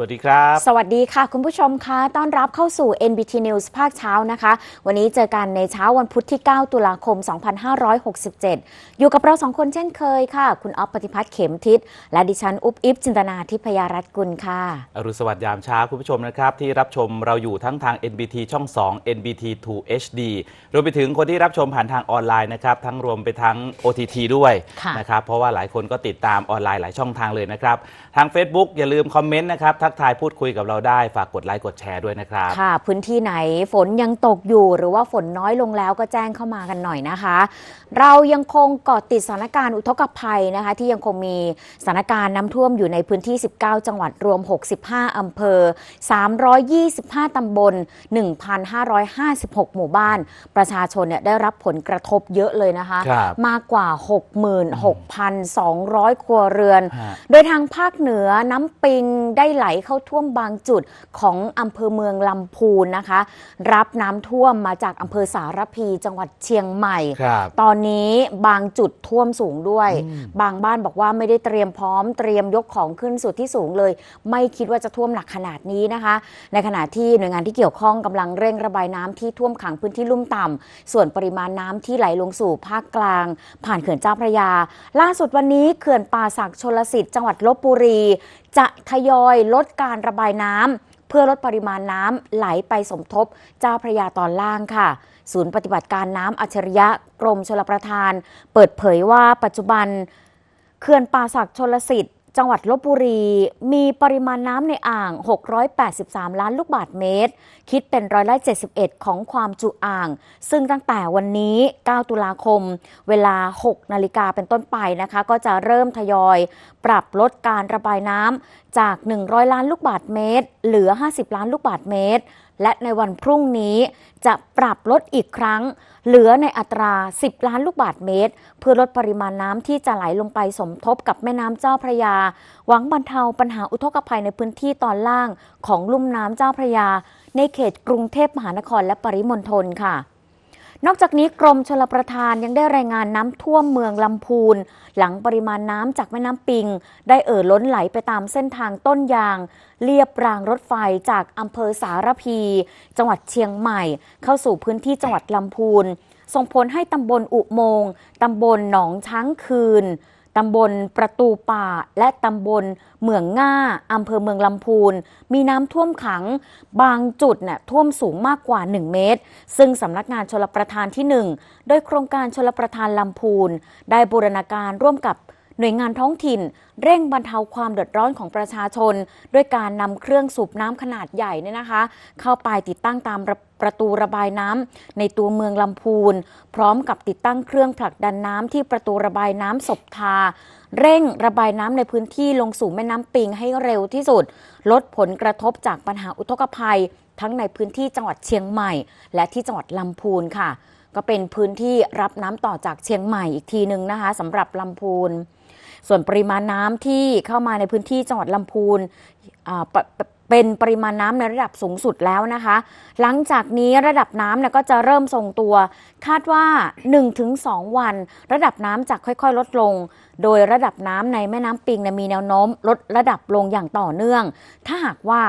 วัสดีครับ สวัสดีค่ะ คุณผู้ชมคะต้อนรับเข้าสู่ NBT News ภาคเช้านะคะ วันนี้เจอกันในเช้าวันพุธที่ 9 ตุลาคม 2567 อยู่กับเราสองคนเช่นเคยค่ะ คุณอ๊อฟปฏิพัฒน์เข็มทิศ และดิฉัน อุ๊บอิ๊บจินตนาทิพยารัตน์กุลค่ะ อรุณสวัสดิ์ยามเช้าคุณผู้ชมนะครับ ที่รับชมเราอยู่ทั้งทาง NBT ช่อง 2 NBT 2 HD รวมไปถึงคนที่รับชมผ่านทางออนไลน์นะครับทั้งรวมไปทั้ง OTT ด้วยค่ะ นะครับเพราะว่าหลายคนก็ติดตามออนไลน์หลายช่องทางเลยนะครับทาง Facebook อย่าลืมคอมเมนต์นะครับทักทายพูดคุยกับเราได้ฝากกดไลค์กดแชร์ด้วยนะครับค่ะ พื้นที่ไหนฝนยังตกอยู่ หรือว่าฝนน้อยลงแล้วก็แจ้งเข้ามากันหน่อยนะคะ เรายังคงเกาะติดสถานการณ์อุทกภัยนะคะ ที่ยังคงมีสถานการณ์น้ำท่วมอยู่ในพื้นที่ 19 จังหวัดรวม 65อำเภอ 325ตำบล 1,556 หมู่บ้าน ประชาชนเนี่ยได้รับผลกระทบเยอะเลยนะคะครับมากกว่า 66,200 ครัวเรือนฮะโดยทางภาคเหนือน้ำปิงได้ไหลเข้าท่วมบางจุดของอำเภอเมืองลำพูนนะคะ รับน้ำท่วมมาจากอำเภอสารพีจังหวัดเชียงใหม่ครับตอนนี้บางจุดท่วมสูงด้วย บางบ้านบอกว่าไม่ได้เตรียมพร้อมเตรียมยกของขึ้นสู่ที่สูงเลย ไม่คิดว่าจะท่วมหนักขนาดนี้นะคะ ในขณะที่หน่วยงานที่เกี่ยวข้องกำลังเร่งระบายน้ำที่ท่วมขังพื้นที่ลุ่มต่ำส่วนปริมาณน้ำที่ไหลลงสู่ภาคกลาง ผ่านเขื่อนเจ้าพระยา ล่าสุดวันนี้เขื่อนป่าสักชลสิทธิ์จังหวัดลบบุรี จะทยอยลดการระบายน้ำเพื่อลดปริมาณน้ำไหลไปสมทบ เจ้าพระยาตอนล่างค่ะ ศูนย์ปฏิบัติการน้ำอัจฉริยะกรมชลประทาน เปิดเผยว่าปัจจุบันเขื่อนป่าศักชลสิทธิ์ จังหวัดลบบุรี มีปริมาณน้ำในอ่าง 683 ล้านลูกบาศก์เมตร คิดเป็นร้อยละ 71 ของความจุอ่าง ซึ่งตั้งแต่วันนี้ 9 ตุลาคม เวลา 6 นาฬิกาเป็นต้นไปนะคะ ก็จะเริ่มทยอย ปรับลดการระบายน้ำจาก 100 ล้านลูกบาศก์เมตร เหลือ 50 ล้านลูกบาศก์เมตร และในวันพรุ่งนี้จะปรับลดอีกครั้ง เหลือในอัตรา 10 ล้านลูกบาทเมตร เพื่อลดปริมาณน้ำที่จะไหลลงไปสมทบกับแม่น้ำเจ้าพระยา หวังบรรเทาปัญหาอุทกภัยในพื้นที่ตอนล่างของลุ่มน้ำเจ้าพระยา ในเขตกรุงเทพมหานครและปริมณฑลค่ะ นอกจากนี้กรมชลประทานยังได้รายงานน้ำท่วมเมืองลำพูน หลังปริมาณน้ำจากแม่น้ำปิง ได้เอ่อล้นไหลไปตามเส้นทางต้นยาง เลียบรางรถไฟจากอำเภอสารพี จังหวัดเชียงใหม่ เข้าสู่พื้นที่จังหวัดลำพูน ส่งผลให้ตำบลอุโมงตำบลหนองช้างคืน ตำบลประตูป่า และตำบลเหมืองง่าอำเภอเมืองลำพูน มีน้ำท่วมขัง บางจุดเนี่ยท่วมสูงมากกว่า 1 เมตร ซึ่งสำนักงานชลประทานที่ 1 โดยโครงการชลประทานลำพูน ได้บูรณาการร่วมกับ หน่วยงานท้องถิ่น เร่งบรรเทาความเดือดร้อนของประชาชน ด้วยการนำเครื่องสูบน้ำขนาดใหญ่เนี่ยนะคะ เข้าไปติดตั้งตามรประตูระบายน้ำในตัวเมืองลำพูน พร้อมกับติดตั้งเครื่องผลักดันน้ำที่ประตูระบายน้ำศพทา เร่งระบายน้ำในพื้นที่ลงสู่แม่น้ำปิงให้เร็วที่สุด ลดผลกระทบจากปัญหาอุทกภัย ทั้งในพื้นที่จังหวัดเชียงใหม่ และที่จังหวัดลำพูนค่ะ ก็เป็นพื้นที่รับน้ำต่อจากเชียงใหม่อีกทีหนึ่งนะคะสำหรับลำพูน ส่วนปริมาณน้ำที่เข้ามาในพื้นที่จังหวัดลำพูนเป็นปริมาณน้ำในระดับสูงสุดแล้วนะคะ หลังจากนี้ระดับน้ำเนี่ยก็จะเริ่มทรงตัว คาดว่า 1-2 วัน ระดับน้ำจะค่อยๆ ลดลง โดยระดับน้ำในแม่น้ำปิงมีแนวโน้ม ลดระดับลงอย่างต่อเนื่อง ถ้าหากว่า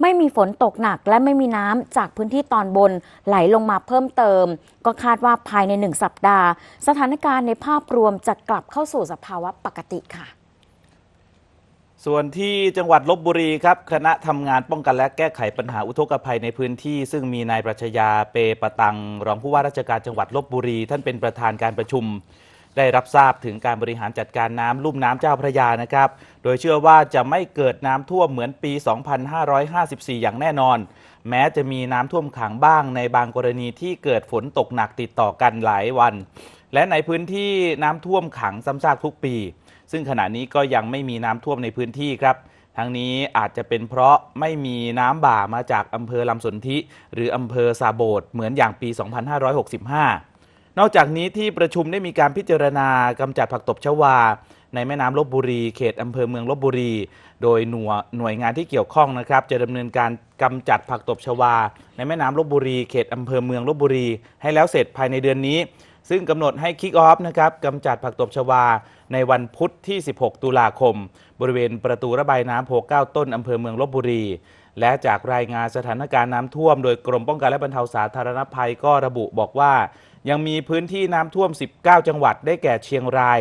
ไม่มีฝนตกหนักและไม่มีน้ำจากพื้นที่ตอนบนไหลลงมาเพิ่มเติม ก็คาดว่าภายในหนึ่งสัปดาห์ สถานการณ์ในภาพรวมจะกลับเข้าสู่สภาวะปกติค่ะ ส่วนที่จังหวัดลบบุรีครับ คณะทำงานป้องกันและแก้ไขปัญหาอุทกภัยในพื้นที่ ซึ่งมีนายปรัชญาเปปะตัง รองผู้ว่าราชการจังหวัดลบบุรี ท่านเป็นประธานการประชุม ได้รับทราบถึงการบริหารจัดการน้ำลุ่มน้ำเจ้าพระยานะครับ โดยเชื่อว่าจะไม่เกิดน้ำท่วมเหมือนปี 2554 อย่างแน่นอน แม้จะมีน้ำท่วมขังบ้างในบางกรณีที่เกิดฝนตกหนักติดต่อกันหลายวัน และในพื้นที่น้ำท่วมขังซ้ำซากทุกปี ซึ่งขณะนี้ก็ยังไม่มีน้ำท่วมในพื้นที่ครับทั้งนี้อาจจะเป็นเพราะไม่มีน้ำบ่ามาจากอำเภอลำสนธิหรืออำเภอสาโบดเหมือนอย่างปี 2565 นอกจากนี้ที่ประชุมได้มีการพิจารณากำจัดผักตบชวา ในแม่น้ำลบบุรี เขตอำเภอเมืองลบบุรี โดยหน่วยหน่วยงานที่เกี่ยวข้องนะครับ จะดำเนินการกำจัดผักตบชวา ในแม่น้ำลบบุรี เขตอำเภอเมืองลบบุรี ให้แล้วเสร็จภายในเดือนนี้ ซึ่งกำหนดให้คิกออฟนะครับกำจัดผักตบชวา ในวันพุธที่ 16 ตุลาคม บริเวณประตูระบายน้ำโพเก้าต้นอำเภอเมืองลบบุรีและจากรายงานสถานการณ์น้ำท่วม โดยกรมป้องกันและบรรเทาสาธารณภัยก็ระบุบอกว่า ยังมีพื้นที่น้ำท่วม 19 จังหวัดได้แก่เชียงราย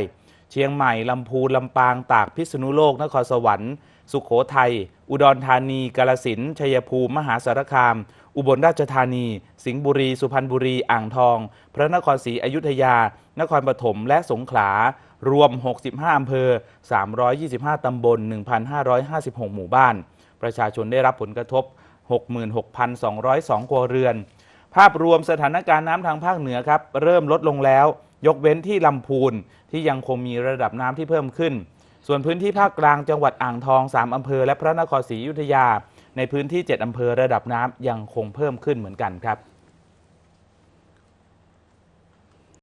เชียงใหม่ ลำพูน ลำปาง ตาก พิษณุโลก นครสวรรค์ สุขโขทัย อุดรธานี กาลสินชัยภูมิ มหาสารคาม อุบลราชธานี สิงห์บุรี สุพรรณบุรี อ่างทอง พระนครศรีอยุธยา นครปฐม และสงขลา รวม 65 อำเภอ 325 ตำบล 1,556 หมู่บ้าน ประชาชนได้รับผลกระทบ 66,202 ครัวเรือน ภาพรวมสถานการณ์น้ำทางภาคเหนือครับเริ่มลดลงแล้ว ยกเว้นที่ลำพูนที่ยังคงมีระดับน้ำที่เพิ่มขึ้น ส่วนพื้นที่ภาคกลางจังหวัดอ่างทอง 3 อำเภอ และพระนครศรีอยุธยา ในพื้นที่ 7 อำเภอระดับน้ำยังคงเพิ่มขึ้นเหมือนกันครับ